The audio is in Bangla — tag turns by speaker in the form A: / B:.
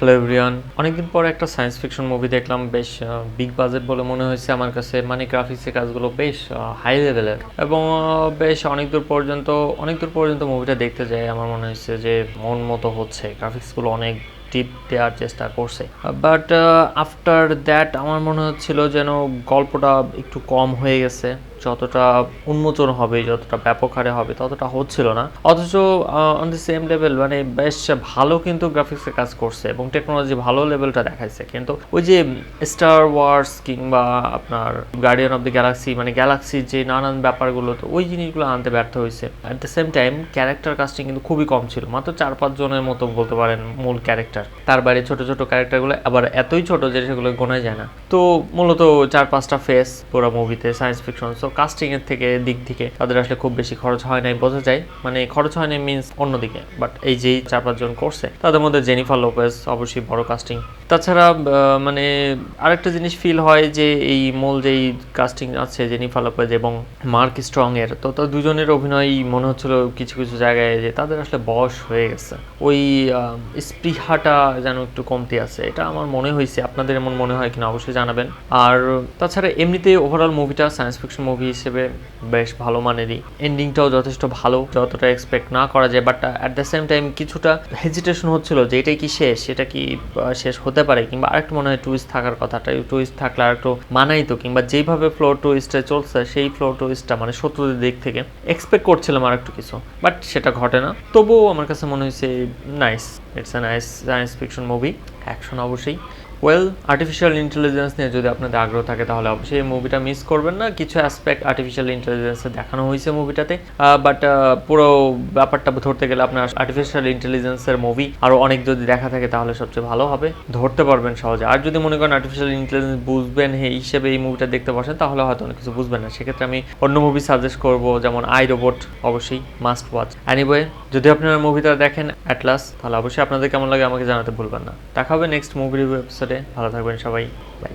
A: হ্যালো এভরিয়ান অনেকদিন পর একটা সায়েন্স ফিকশন মুভি দেখলাম। বেশ বিগ বাজেট বলে মনে হয়েছে আমার কাছে। মানে গ্রাফিক্সের কাজগুলো বেশ হাই লেভেলের এবং বেশ অনেক দূর পর্যন্ত অনেক দূর পর্যন্ত মুভিটা দেখতে যাই। আমার মনে হয়েছে যে মন মতো হচ্ছে। গ্রাফিক্সগুলো অনেক ডিপ দেওয়ার চেষ্টা করছে। বাট আফটার দ্যাট আমার মনে হচ্ছিল যেন গল্পটা একটু কম হয়ে গেছে, যতটা উন্মোচন হবে, যতটা ব্যাপক হারে হবে, ততটা হচ্ছিল না। অথচ অন দি সেম লেভেল মানে বেশ ভালো কিন্তু গ্রাফিক্সের কাজ করছে এবং টেকনোলজি ভালো লেভেলটা দেখাইছে। কিন্তু ওই যে স্টার ওয়ার্স কিংবা আপনার গার্ডিয়ান অফ দ্য গ্যালাক্সি মানে গ্যালাক্সির যে নানান ব্যাপারগুলো, তো ওই জিনিসগুলো আনতে ব্যর্থ হয়েছে। At the same time character casting কিন্তু খুবই কম ছিল। মাত্র চার পাঁচ জনের মতো বলতে পারেন মূল ক্যারেক্টার তার বাইরে ছোট ছোট ক্যারেক্টারগুলো আবার এতই ছোট যে সেগুলো গোনা যায় না। তো মূলত চার পাঁচটা ফেস পুরো মুভিতে সায়েন্স ফিকশন সো কাস্টিং এর থেকে দিক থেকে তাদের আসলে খুব বেশি খরচ হয় নাই বোঝা যায়। মানে খরচ হয় নাই মিনস অন্যদিকে বাট এই যেই চার পাঁচজন করছে তাদের মধ্যে জেনিফার লোপেস অবশ্যই বড় কাস্টিং তাছাড়া মানে আরেকটা জিনিস ফিল হয় যে এই মূল যেই কাস্টিং আছে জেনিফার লোপেজ এবং মার্ক স্ট্রং এর তো তো দুজনের অভিনয় মনে হচ্ছিল কিছু কিছু জায়গায় যে তাদের আসলে বয়স হয়ে গেছে। ওই আহ, স্পৃহাটা যেন একটু কমতি আছে। এটা আমার মনে হয়েছে আপনাদের এমন মনে হয় কিনা অবশ্যই জানাবেন। আর তাছাড়া এমনিতে ওভারঅল মুভিটা সায়েন্স ফিকশন মুভি হিসেবে বেশ ভালো মানেরই। এন্ডিংটাও যথেষ্ট ভালো, যতটা এক্সপেক্ট না করা যায় but at the same time কিছুটা হেজিটেশন হচ্ছিল যে এটাই কি শেষ, এটা কি শেষ হতে পারে? কিংবা আরেকটু মনে হয় টুইস্ট থাকার কথাটা টুইস্ট থাকলে আরেকটু মানাই তো কিংবা যেইভাবে ফ্লোর টুইস্টে চলছে, সেই ফ্লোর টুইস্টটা মানে শত্রুদের দিক থেকে এক্সপেক্ট করছিলাম আর একটু কিছু বাট সেটা ঘটে না। তবুও আমার কাছে মনে হয়েছে nice it's a nice science fiction movie action অবশ্যই। ওয়েল আর্টিফিশিয়াল ইন্টেলিজেন্স নিয়ে যদি আপনাদের আগ্রহ থাকে, তাহলে অবশ্যই এই মুভিটা মিস করবেন না। কিছু অ্যাসপেক্ট আর্টিফিশিয়াল ইন্টেলিজেন্সে দেখানো হয়েছে মুভিটাতে বাট পুরো ব্যাপারটা ধরতে গেলে আপনার আর্টিফিশিয়াল ইন্টেলিজেন্সের মুভি আরও অনেক যদি দেখা থাকে, তাহলে সবচেয়ে ভালো হবে। ধরতে পারবেন সহজে। আর যদি মনে করেন আর্টিফিশিয়াল ইন্টেলিজেন্স বুঝবেন এই হিসেবে এই মুভিটা দেখতে বসেন, তাহলে হয়তো অনেক কিছু বুঝবেন না। সেক্ষেত্রে আমি অন্য মুভি সাজেস্ট করব, যেমন আই রোবট অবশ্যই মাস্ট ওয়াচ অ্যানিওয়ে যদি আপনারা মুভিটা দেখেন অ্যাটলাস তাহলে অবশ্যই আপনাদের কেমন লাগে আমাকে জানাতে ভুলবেন না। দেখা হবে নেক্সট মুভি রিভিউ এপিসোডে ভালো থাকবেন সবাই। বাই